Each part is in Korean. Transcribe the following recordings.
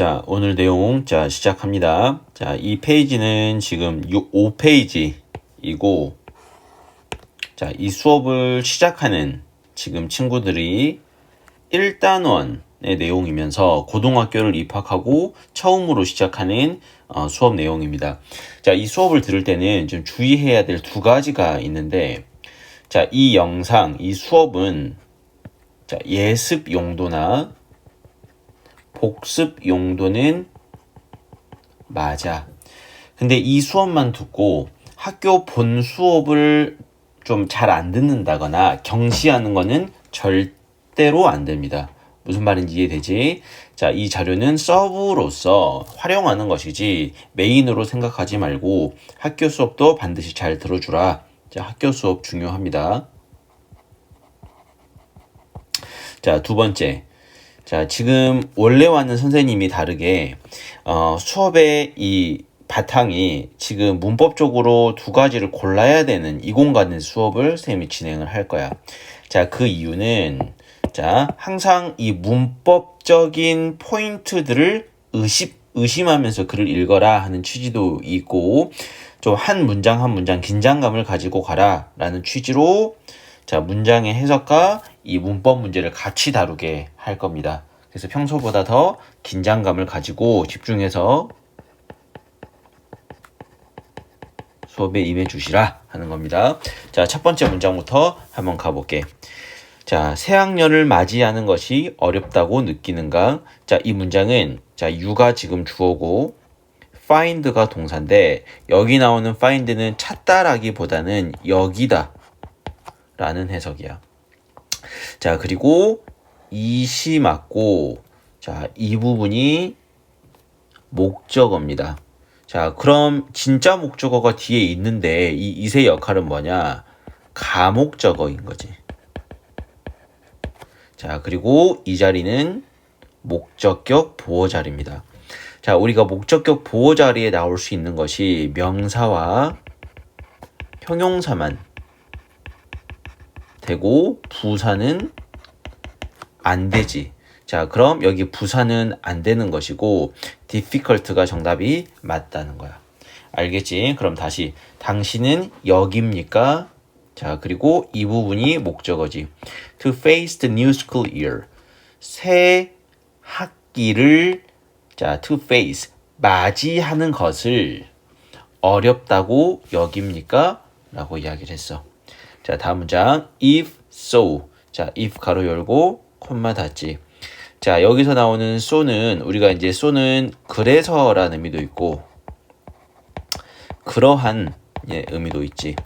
자, 오늘 내용 자, 시작합니다. 자, 이 페이지는 지금 5페이지이고 자, 이 수업을 시작하는 지금 친구들이 1단원의 내용이면서 고등학교를 입학하고 처음으로 시작하는 어, 수업 내용입니다. 자, 이 수업을 들을 때는 좀 주의해야 될 두 가지가 있는데 자, 이 영상, 이 수업은 자, 예습 용도나 복습 용도는 맞아. 근데 이 수업만 듣고 학교 본 수업을 좀 잘 안 듣는다거나 경시하는 거는 절대로 안 됩니다. 무슨 말인지 이해되지? 자, 이 자료는 서브로서 활용하는 것이지 메인으로 생각하지 말고 학교 수업도 반드시 잘 들어주라. 자, 학교 수업 중요합니다. 자, 두 번째. 자, 지금 원래와는 선생님이 다르게 어, 수업의 이 바탕이 지금 문법적으로 두 가지를 골라야 되는 이공간의 수업을 선생님이 진행을 할 거야. 자, 그 이유는 자, 항상 이 문법적인 포인트들을 의심, 의심하면서 글을 읽어라 하는 취지도 있고, 좀 한 문장 한 문장 긴장감을 가지고 가라 라는 취지로 자, 문장의 해석과 이 문법 문제를 같이 다루게 할 겁니다. 그래서 평소보다 더 긴장감을 가지고 집중해서 수업에 임해 주시라 하는 겁니다. 자, 첫 번째 문장부터 한번 가볼게. 자, 새학년을 맞이하는 것이 어렵다고 느끼는가? 자, 이 문장은 자, 유가 지금 주어고 find가 동사인데 여기 나오는 find는 찾다라기보다는 여기다 라는 해석이야. 자, 그리고 이시 맞고 자, 이 부분이 목적어입니다. 자, 그럼 진짜 목적어가 뒤에 있는데 이 이세 역할은 뭐냐? 가목적어인 거지. 자, 그리고 이 자리는 목적격 보호 자리입니다. 자, 우리가 목적격 보호 자리에 나올 수 있는 것이 명사와 형용사만 되고 부사는 안 되지. 자, 그럼 여기 부사는 안 되는 것이고 difficult가 정답이 맞다는 거야. 알겠지? 그럼 다시 당신은 여기입니까? 자, 그리고 이 부분이 목적어지. To face the new school year. 새 학기를 자, to face 맞이하는 것을 어렵다고 여깁니까? 라고 이야기를 했어. 자, 다음 문장. if so. 자, if 가로 열고 콤마 닫지. 자, 여기서 나오는 so는 우리가 이제 so는 그래서라는 의미도 있고 그러한 예, 의미도 있지.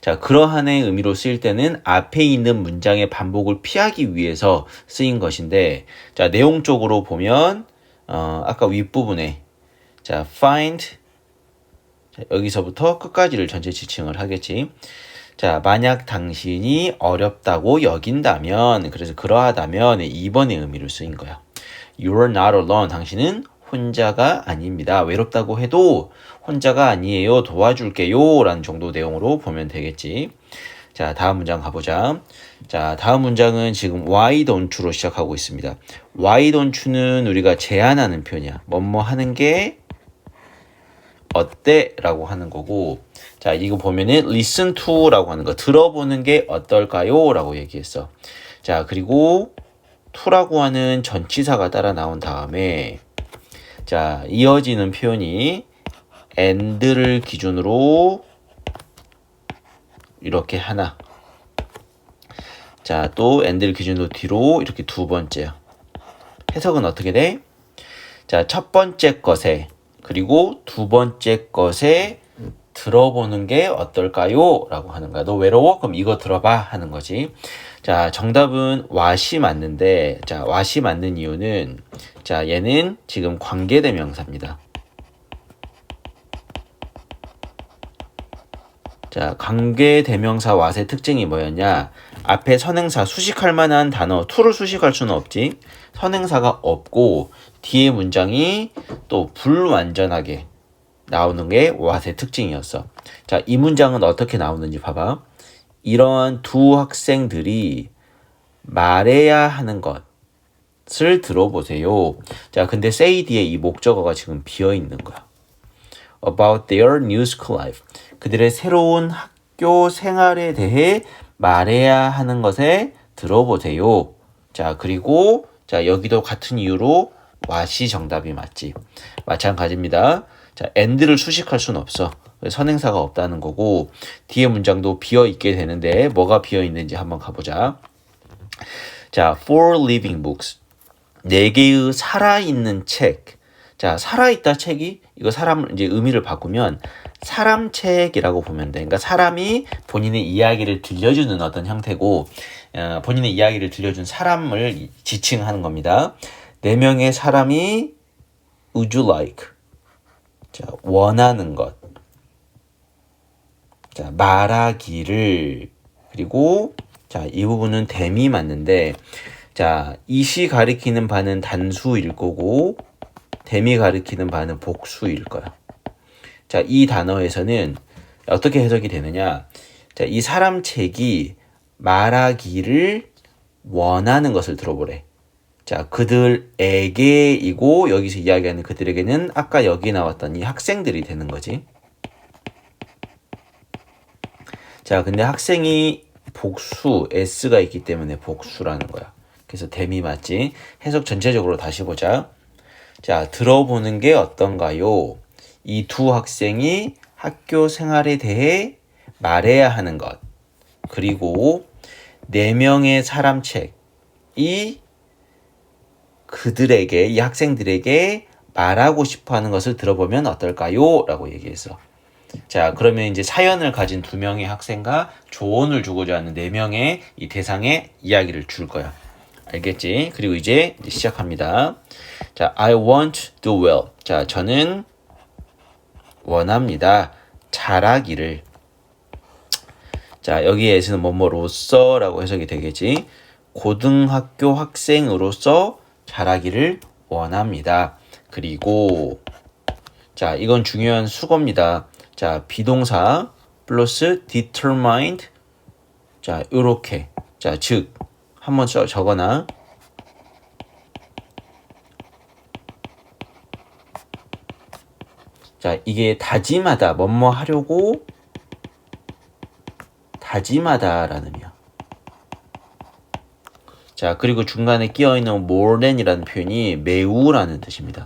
자, 그러한의 의미로 쓰일 때는 앞에 있는 문장의 반복을 피하기 위해서 쓰인 것인데, 자, 내용적으로 보면, 어, 아까 윗부분에, 자, find, 자, 여기서부터 끝까지를 전체 지칭을 하겠지. 자, 만약 당신이 어렵다고 여긴다면, 그래서 그러하다면 2번의 의미를 쓰인 거야. You're not alone. 당신은 혼자가 아닙니다. 외롭다고 해도 혼자가 아니에요. 도와줄게요. 라는 정도 내용으로 보면 되겠지. 자, 다음 문장 가보자. 자, 다음 문장은 지금 why don't you로 시작하고 있습니다. why don't you는 우리가 제안하는 표현이야. 뭐뭐 하는 게 어때? 라고 하는 거고, 자, 이거 보면은 listen to 라고 하는 거, 들어보는 게 어떨까요? 라고 얘기했어. 자, 그리고 to라고 하는 전치사가 따라 나온 다음에, 자, 이어지는 표현이 and를 기준으로 이렇게 하나. 자, 또 and를 기준으로 뒤로 이렇게 두 번째요. 해석은 어떻게 돼? 자, 첫 번째 것에 그리고 두 번째 것에 들어보는 게 어떨까요? 라고 하는 거야. 너 외로워? 그럼 이거 들어봐 하는 거지. 자, 정답은 왓이 맞는데, 자, 왓이 맞는 이유는, 자, 얘는 지금 관계대명사입니다. 자, 관계대명사 왓의 특징이 뭐였냐? 앞에 선행사 수식할 만한 단어 to를 수식할 수는 없지. 선행사가 없고 뒤에 문장이 또 불완전하게 나오는 게 왓의 특징이었어. 자, 이 문장은 어떻게 나오는지 봐봐. 이러한 두 학생들이 말해야 하는 것. 것을 들어보세요. 자, 근데 say 뒤에 이 목적어가 지금 비어 있는 거야. About their new school life. 그들의 새로운 학교 생활에 대해 말해야 하는 것에 들어보세요. 자, 그리고 자, 여기도 같은 이유로 what이 정답이 맞지. 마찬가지입니다. 자, and를 수식할 수는 없어. 선행사가 없다는 거고 뒤에 문장도 비어 있게 되는데 뭐가 비어 있는지 한번 가보자. 자, four living books. 네 개의 살아있는 책. 자, 살아있다 책이 이거 사람 이제 의미를 바꾸면 사람 책이라고 보면 돼. 그러니까 사람이 본인의 이야기를 들려주는 어떤 형태고 어, 본인의 이야기를 들려준 사람을 지칭하는 겁니다. 네 명의 사람이 would you like? 자, 원하는 것. 자, 말하기를 그리고 자, 이 부분은 댐이 맞는데 자, 이시 가리키는 바는 단수일 거고 댐이 가리키는 바는 복수일 거야. 자, 이 단어에서는 어떻게 해석이 되느냐? 자, 이 사람 책이 말하기를 원하는 것을 들어보래. 자, 그들에게이고 여기서 이야기하는 그들에게는 아까 여기 나왔던 이 학생들이 되는 거지. 자, 근데 학생이 복수, s가 있기 때문에 복수라는 거야. 그래서 댐이 맞지. 해석 전체적으로 다시 보자. 자, 들어보는 게 어떤가요? 이 두 학생이 학교 생활에 대해 말해야 하는 것. 그리고 네 명의 사람 책이 그들에게, 이 학생들에게 말하고 싶어 하는 것을 들어보면 어떨까요? 라고 얘기했어. 자, 그러면 이제 사연을 가진 두 명의 학생과 조언을 주고자 하는 네 명의 이 대상의 이야기를 줄 거야. 알겠지? 그리고 이제 시작합니다. 자, I want to do well. 자, 저는 원합니다. 잘하기를. 자, 여기에서는 뭐뭐로서라고 해석이 되겠지. 고등학교 학생으로서 잘하기를 원합니다. 그리고 자, 이건 중요한 수거입니다. 자, 비동사 플러스 determined 자, 요렇게. 자, 즉 한번 적어놔. 자, 이게 다짐하다, 뭐뭐 하려고 다짐하다라는 의미야. 자, 그리고 중간에 끼어 있는 more than이라는 표현이 매우라는 뜻입니다.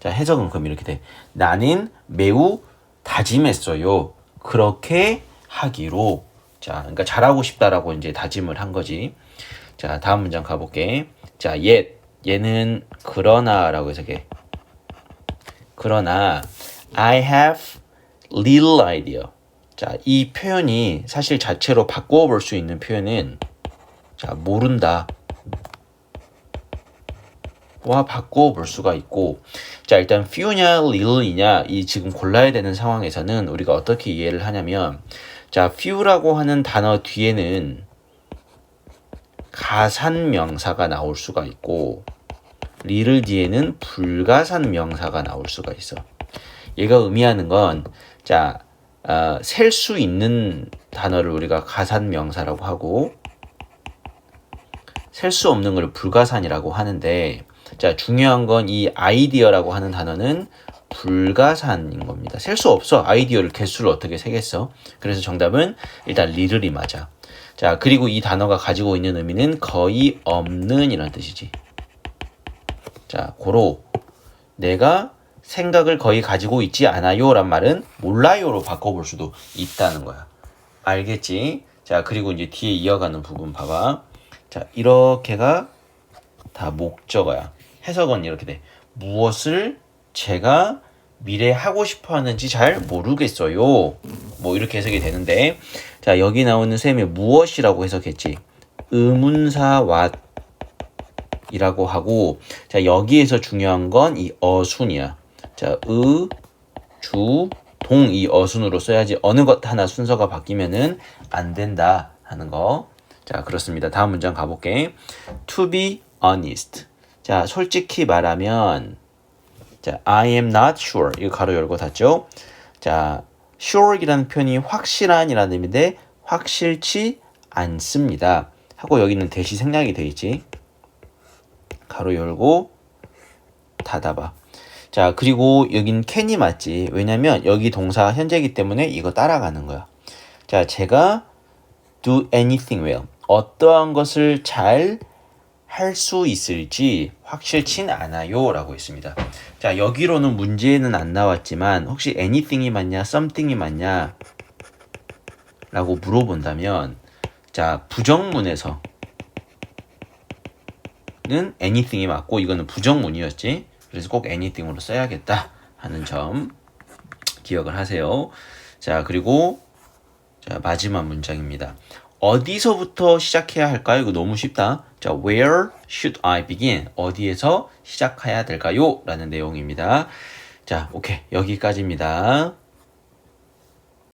자, 해석은 그럼 이렇게 돼. 나는 매우 다짐했어요. 그렇게 하기로. 자, 그러니까 잘하고 싶다라고 이제 다짐을 한 거지. 자, 다음 문장 가볼게. 자, yet. 얘는 그러나라고 해석해. 그러나 I have little idea. 자, 이 표현이 사실 자체로 바꾸어 볼수 있는 표현은 자, 모른다. 와 바꾸어 볼 수가 있고 자 일단 few냐 little이냐 이 지금 골라야 되는 상황에서는 우리가 어떻게 이해를 하냐면 자 few라고 하는 단어 뒤에는 가산 명사가 나올 수가 있고 little 뒤에는 불가산 명사가 나올 수가 있어 얘가 의미하는 건 자 어, 셀 수 있는 단어를 우리가 가산 명사라고 하고 셀 수 없는 걸 불가산이라고 하는데 자, 중요한 건 이 아이디어라고 하는 단어는 불가산인 겁니다. 셀 수 없어. 아이디어를 개수를 어떻게 세겠어? 그래서 정답은 일단 리를이 맞아. 자, 그리고 이 단어가 가지고 있는 의미는 거의 없는 이란 뜻이지. 자, 고로 내가 생각을 거의 가지고 있지 않아요 란 말은 몰라요로 바꿔볼 수도 있다는 거야. 알겠지? 자, 그리고 이제 뒤에 이어가는 부분 봐봐. 자, 이렇게가 다 목적어야. 해석은 이렇게 돼. 무엇을 제가 미래에 하고 싶어 하는지 잘 모르겠어요. 뭐 이렇게 해석이 되는데 자 여기 나오는 셈이 무엇이라고 해석했지? 의문사 왓이라고 하고 자 여기에서 중요한 건 이 어순이야. 자 의, 주, 동 이 어순으로 써야지 어느 것 하나 순서가 바뀌면은 안 된다 하는 거. 자 그렇습니다. 다음 문장 가볼게. To be honest. 자, 솔직히 말하면 자, I am not sure. 이거 가로 열고 닫죠. 자, sure이라는 표현이 확실한이라는 의미인데 확실치 않습니다. 하고 여기는 대시 생략이 돼 있지. 가로 열고 닫아봐. 자, 그리고 여긴 can이 맞지. 왜냐면 여기 동사 현재이기 때문에 이거 따라가는 거야. 자, 제가 do anything well. 어떠한 것을 잘 할 수 있을지 확실치 않아요. 라고 했습니다. 자, 여기로는 문제는 안 나왔지만 혹시 anything이 맞냐, something이 맞냐? 라고 물어본다면 자, 부정문에서 는 anything이 맞고 이거는 부정문이었지. 그래서 꼭 anything으로 써야겠다 하는 점 기억을 하세요. 자, 그리고 자, 마지막 문장입니다. 어디서부터 시작해야 할까요? 이거 너무 쉽다. 자, where should I begin? 어디에서 시작해야 될까요? 라는 내용입니다. 자, 오케이. 여기까지입니다.